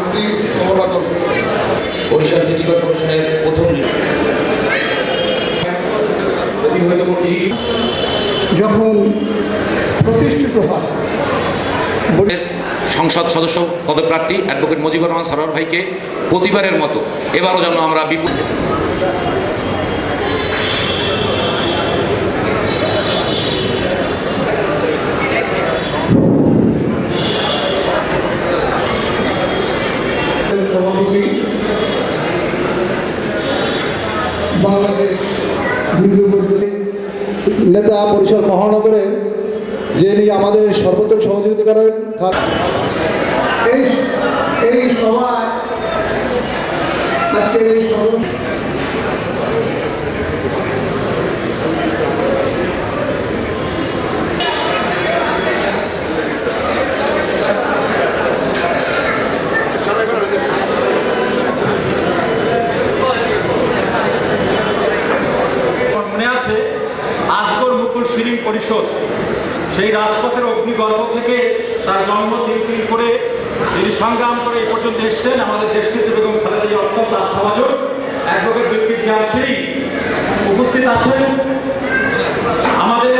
আন্তরিক করছি বরিশাল সিটি কর্পোরেশনের প্রথম যখন প্রতিষ্ঠিত হয় সংসদ সদস্য পদপ্রার্থী অ্যাডভোকেট মুজিবুর রহমান সরোয়ার ভাইকে প্রতিবারের মতো এবারও যেন আমরা বিপুল সভাপতি নেতা পরিষদ মহানগরে যিনি আমাদের সর্বত্র সহযোগিতা করেন এই পরিষদ সেই রাজপথের অগ্নিগর্ভ থেকে তার জন্ম তিল তিল করে তিনি সংগ্রাম করে এই পর্যন্ত এসছেন। আমাদের দেশকৃতি বেগম খালেদা জিয়া অত্যন্ত আস্থাভাজন অ্যাডভোকেট বিলকির জাহান শিরিং উপস্থিত আছেন। আমাদের,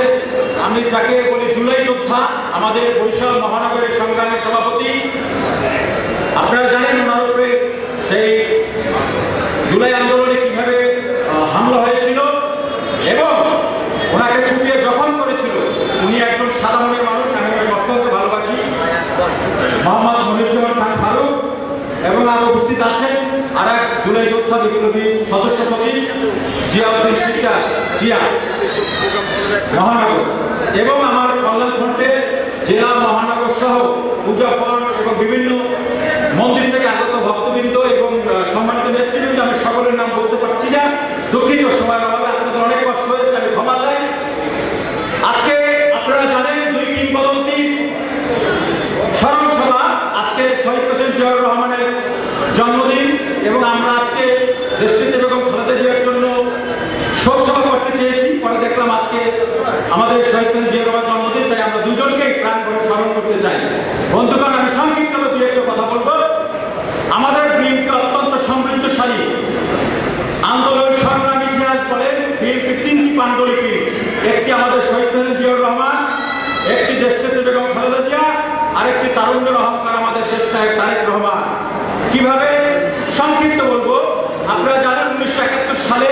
আমি যাকে বলি জুলাই যোদ্ধা, আমাদের বরিশাল মহানগরের সংগ্রামের সভাপতি। আপনারা জানেন ওনার উপরে সেই জুলাই আন্দোলনে কীভাবে হামলা হয়েছিল এবং ওনাকে কুপিয়ে জখম করেছিল উনি একজন সাদা মনের মানুষ আমি ওনাকে অত্যন্ত ভালোবাসি মোহাম্মদ মনিরুজ্জামান খান ফারুক এবং আরও উপস্থিত আছেন আর এক জুলাই যোদ্ধা বিপ্লবী সদস্য সচিব জিয়াউদ্দিন শিকদার, জিয়া, মহানগর। এবং আমার কল্যাণ ফ্রন্টে জেলা মহানগর সহ পূজা এবং বিভিন্ন মন্দির থেকে আগত ভক্তবৃন্দ এবং আহ, সম্মানিত নেতৃবৃন্দ আমি সকলের নাম বলতে পারছি না দুঃখিত সময়ের অভাবে আপনাদের অনেক কষ্ট হয়েছে আমি ক্ষমা চাই আজকে আপনারা জানেন দুই কিংবদন্তি স্মরণ সভা আজকে শহীদ হোসেন জিয়াউর রহমানের জন্মদিন এবং আমরা আজকে দেশটিতে বেগম খালেদা জিয়ার জন্য শোক সভা করতে চেয়েছি পরে দেখলাম আজকে আমাদের শহীদ হোসেন জিয়াউর রহমান জন্মদিন তাই আমরা দুজনকেই প্রাণ করে স্মরণ করতে চাই বন্ধুগণ আমি সংক্ষিপ্তভাবে দুই একটা কথা বলব আমাদের বিএনপি অত্যন্ত সমৃদ্ধশালী আন্দোলন সংগ্রাম ইতিহাস বলেন বিএনপির তিনটি পাণ্ডুলিপি একটি আমাদের শহীদ প্রেসিডেন্ট জিয়াউর রহমান একটি দেশনেত্রী বেগম খালেদা জিয়া আরেকটি তারুণ্য অহংকার আমাদের দেশ সাহেব তারেক রহমান। কীভাবে? সংক্ষিপ্ত বলব। আপনারা জানেন উনিশশো একাত্তর সালে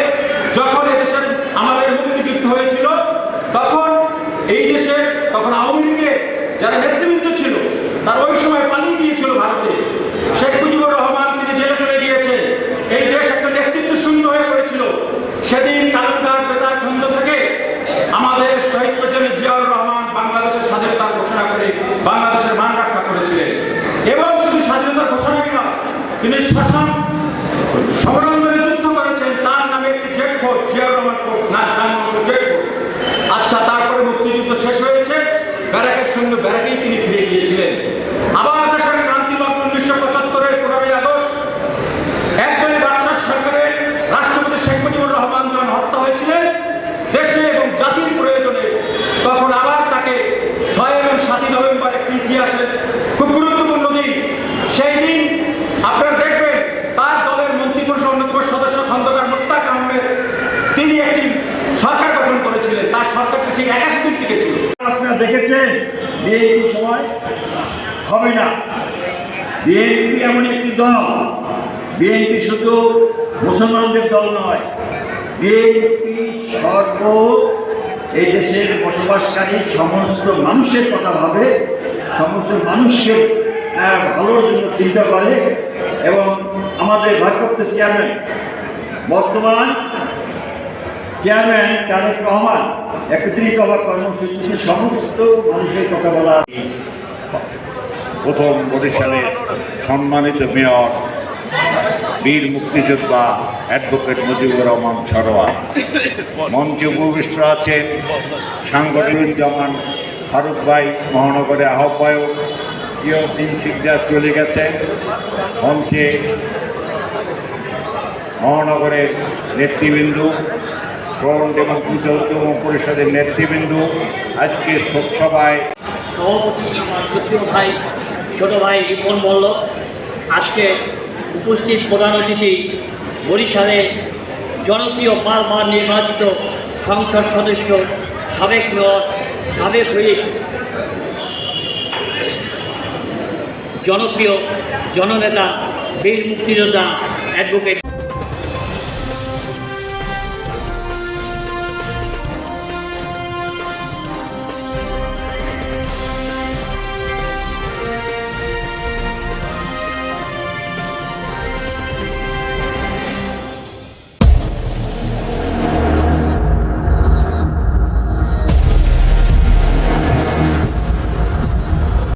যখন এদেশের আমাদের মুক্তিযুদ্ধ হয়েছিল, তখন এই দেশে তখন আওয়ামী লীগের যারা নেতৃবৃন্দ ছিল, তার ওই সময় এবং জাতির প্রয়োজনে তখন আবার তাকে ছয় এবং সাতই নভেম্বর একটি ইতিহাসের খুব গুরুত্বপূর্ণ দিন। সেই দিন আপনারা দেখবেন তার দলের মন্ত্রিপরিষদ অন্যতম সদস্য খন্দকার মোস্তাক আহমেদ, তিনি একটি সরকার গঠন করেছিলেন। তার সরকারটি ঠিক একাশি দিন টিকেছিল আপনারা দেখেছেন, বিএনপি সময় হবে না। বিএনপি এমন একটি দল। বিএনপি শুধু মুসলমানদের দল নয় বিএনপি সর্ব এই দেশের বসবাসকারী সমস্ত মানুষের কথা ভাবে, সমস্ত মানুষকে ভালোর জন্য চিন্তা করে এবং আমাদের ভারপ্রাপ্ত চেয়ারম্যান, বর্তমান চেয়ারম্যান তারেক রহমান একত্রিত হওয়ার কর্মসূচিতে সমস্ত মানুষের কথা বলা প্রথম বরিশালের সম্মানিত মেয়র বীর মুক্তিযোদ্ধা অ্যাডভোকেট মুজিবুর রহমান সরোয়ার মঞ্চে উপবিষ্ট আছেন সাংগঠনিকজ্জামান ফারুক ভাই মহানগরে আহ্বায়ক জিয়দ্দিন সিকদার চলে গেছেন। মঞ্চে মহানগরের নেতৃবৃন্দ, ফ্রন্ট এবং পুজো উদ্যম পরিষদের নেতৃবৃন্দ, আজকে শোকসভায় সভাপতি ভাই, ছোট ভাই রিপন মল্ল আজকে উপস্থিত প্রধান অতিথি বরিশালের জনপ্রিয় বারবার নির্বাচিত সংসদ সদস্য, সাবেক মেয়র, সাবেক হুইপ জনপ্রিয় জননেতা বীর মুক্তিযোদ্ধা অ্যাডভোকেট